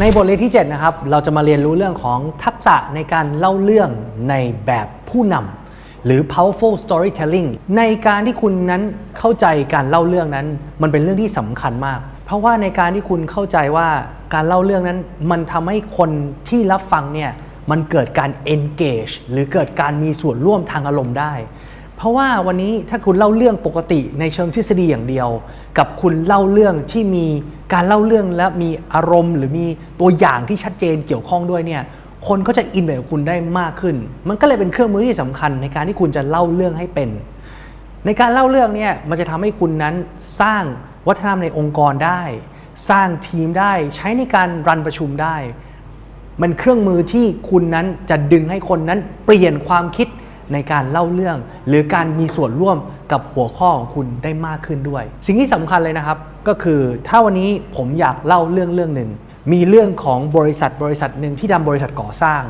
ในบทเรียนที่ 7 นะครับ เราจะมาเรียนรู้เรื่องของทักษะในการเล่าเรื่องในแบบผู้นำหรือ powerful storytelling ในการที่คุณนั้นเข้าใจการเล่าเรื่องนั้น มันเป็นเรื่องที่สำคัญมาก เพราะว่าในการที่คุณเข้าใจว่าการเล่าเรื่องนั้น มันทำให้คนที่รับฟังเนี่ยมันเกิดการ engage หรือเกิดการมีส่วนร่วมทางอารมณ์ได้ ราะว่าวันนี้ถ้าคุณเล่าเรื่องปกติในเชิงทฤษฎีอย่างเดียว กับคุณเล่าเรื่องที่มีการเล่าเรื่องและมีอารมณ์ หรือมีตัวอย่างที่ชัดเจนเกี่ยวข้องด้วยเนี่ยคนก็จะอินไปกับคุณได้มากขึ้น มันก็เลยเป็นเครื่องมือที่สำคัญในการที่คุณจะเล่าเรื่องให้เป็น ในการเล่าเรื่องเนี่ยมันจะทำให้คุณนั้นสร้างวัฒนธรรมในองค์กรได้ สร้างทีมได้ใช้ในการรันประชุมได้ มันเครื่องมือที่คุณนั้นจะดึงให้คนนั้นเปลี่ยนความคิด ในการเล่าเรื่อง หรือการมีส่วนร่วมกับหัวข้อของคุณได้มากขึ้นด้วย สิ่งที่สำคัญเลยนะครับ ก็คือถ้าวันนี้ผมอยากเล่าเรื่องเรื่องหนึ่งมีเรื่องของบริษัทบริษัทหนึ่งที่ทำบริษัทก่อสร้าง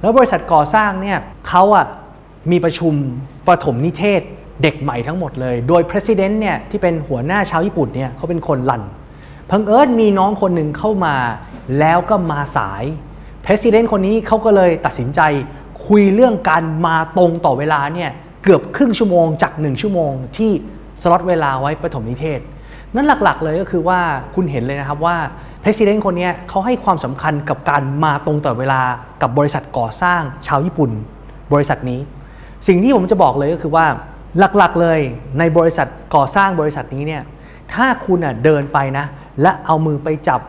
แล้วบริษัทก่อสร้างเนี่ยเขาอะมีประชุมประถมนิเทศเด็กใหม่ทั้งหมดเลย โดย president เนี่ยที่เป็นหัวหน้าชาวญี่ปุ่นเนี่ยเขาเป็นคนรันพังเอิญมีน้องคนหนึ่งเข้ามาแล้วก็มาสาย President คนนี้เขาก็เลยตัดสินใจ คุยเรื่องการมาตรงต่อเวลาเนี่ยเกือบครึ่งชั่วโมงจาก 1 ชั่วโมงที่สล็อตเวลาไว้ประถมนิเทศ นั่นหลักๆเลยก็คือว่าคุณเห็นเลยนะครับว่า President คนนี้เขาให้ความสำคัญกับการมาตรงต่อเวลากับบริษัทก่อสร้างชาวญี่ปุ่น บริษัทนี้ สิ่งที่ผมจะบอกเลยก็คือว่าหลักๆเลยในบริษัทก่อสร้างบริษัทนี้เนี่ยถ้าคุณอะเดินไปนะ และเอามือไปจับ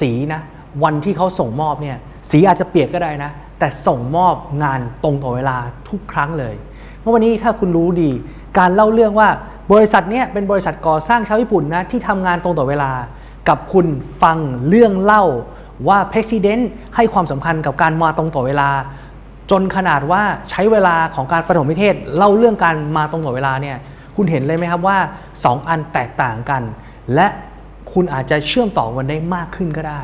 สีนะ วันที่เขาส่งมอบเนี่ยสีอาจจะเปียกก็ได้นะ แต่ส่งมอบงานตรงต่อเวลาทุกครั้งเลยเพราะวันนี้ถ้าคุณรู้ดี การเล่าเรื่องว่าบริษัทเนี้ยเป็นบริษัทก่อสร้างชาวญี่ปุ่นนะที่ทำงานตรงต่อเวลา กับคุณฟังเรื่องเล่าว่า President ให้ความสำคัญกับการมาตรงต่อเวลา จนขนาดว่าใช้เวลาของการประถมนิเทศเล่าเรื่องการมาตรงต่อเวลาเนี่ยคุณเห็นเลยไหมครับว่า 2 อันแตกต่างกัน และคุณอาจจะเชื่อมต่อกันได้มากขึ้นก็ได้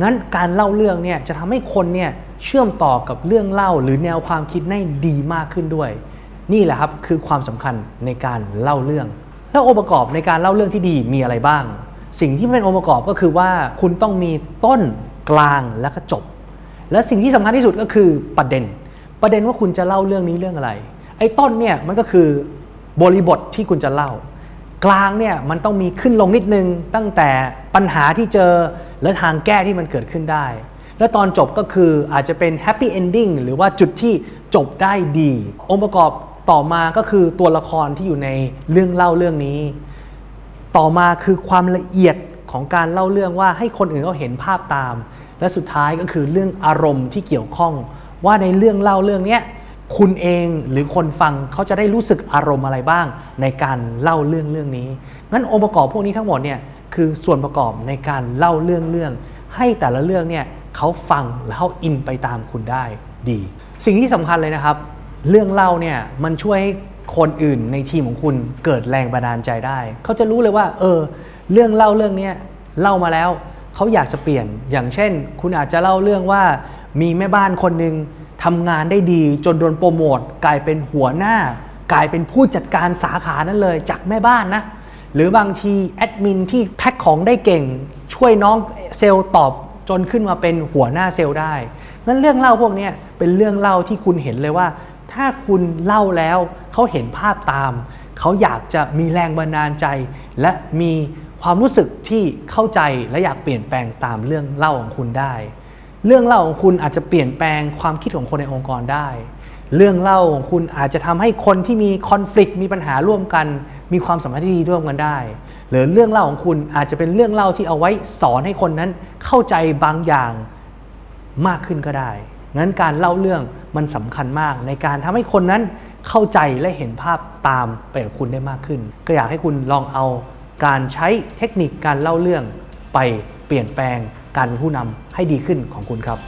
งั้นการเล่าเรื่องเนี่ยจะทำให้คนเนี่ยเชื่อมต่อกับเรื่องเล่าหรือแนวความคิดได้ดีมากขึ้นด้วย นี่แหละครับคือความสำคัญในการเล่าเรื่อง แล้วองค์ประกอบในการเล่าเรื่องที่ดีมีอะไรบ้าง สิ่งที่เป็นองค์ประกอบก็คือว่าคุณต้องมีต้นกลางและก็จบ และสิ่งที่สำคัญที่สุดก็คือประเด็น ประเด็นว่าคุณจะเล่าเรื่องนี้เรื่องอะไร ไอ้ต้นเนี่ยมันก็คือบริบทที่คุณจะเล่า กลางเนี่ยมันต้องมีขึ้นลงนิดนึงตั้งแต่ปัญหาที่เจอ และทางแก้ที่มันเกิดขึ้นได้ แล้วตอนจบก็คืออาจจะเป็นแฮปปี้เอนดิ้งหรือว่าจุดที่จบได้ดี องค์ประกอบต่อมาก็คือตัวละครที่อยู่ในเรื่องเล่าเรื่องนี้ ต่อมาคือความละเอียดของการเล่าเรื่องว่าให้คนอื่นเขาเห็นภาพตาม และสุดท้ายก็คือเรื่องอารมณ์ที่เกี่ยวข้อง ว่าในเรื่องเล่าเรื่องเนี้ย คุณเองหรือคนฟังเขาจะได้รู้สึกอารมณ์อะไรบ้าง ในการเล่าเรื่องเรื่องนี้ งั้นองค์ประกอบพวกนี้ทั้งหมดเนี่ยคือส่วนประกอบในการเล่าเรื่องเรื่อง ให้แต่ละเรื่องเนี่ยเขาฟังและเขาอินไปตามคุณได้ดี สิ่งที่สำคัญเลยนะครับ เรื่องเล่าเนี่ยมันช่วยให้คนอื่นในทีมของคุณเกิดแรงบันดาลใจได้ เขาจะรู้เลยว่า เออ เรื่องเล่าเรื่องนี้เล่ามาแล้วเขาอยากจะเปลี่ยนอย่างเช่น คุณอาจจะเล่าเรื่องว่ามีแม่บ้านคนหนึ่ง ทำงานได้ดีจนโดนโปรโมทกลายเป็นหัวหน้า กลายเป็นผู้จัดการสาขานั้นเลยจากแม่บ้านนะหรือบางทีแอดมินที่แพ็คของได้เก่ง ช่วยน้องเซลล์ตอบจนขึ้นมาเป็นหัวหน้าเซลล์ได้นั้นเรื่องเล่าพวกนี้เป็นเรื่องเล่าที่คุณเห็นเลยว่า ถ้าคุณเล่าแล้วเขาเห็นภาพตาม เขาอยากจะมีแรงบันดาลใจ และมีความรู้สึกที่เข้าใจและอยากเปลี่ยนแปลงตามเรื่องเล่าของคุณได้ เรื่องเล่าของคุณอาจจะเปลี่ยนแปลงความคิดของคนในองค์กรได้ เรื่องเล่าของคุณอาจจะทำให้คนที่มีคอน FLICT มีปัญหาร่วมกัน มีความสัมพันธ์ที่ดีร่วมกันได้ หรือเรื่องเล่าของคุณอาจจะเป็นเรื่องเล่าที่เอาไว้สอนให้คนนั้นเข้าใจบางอย่างมากขึ้นก็ได้ งั้นการเล่าเรื่องมันสำคัญมากในการทำให้คนนั้นเข้าใจและเห็นภาพตามไปกับคุณได้มากขึ้น ก็อยากให้คุณลองเอาการใช้เทคนิคการเล่าเรื่องไปเปลี่ยนแปลง การเป็นผู้นำให้ดีขึ้นของคุณครับ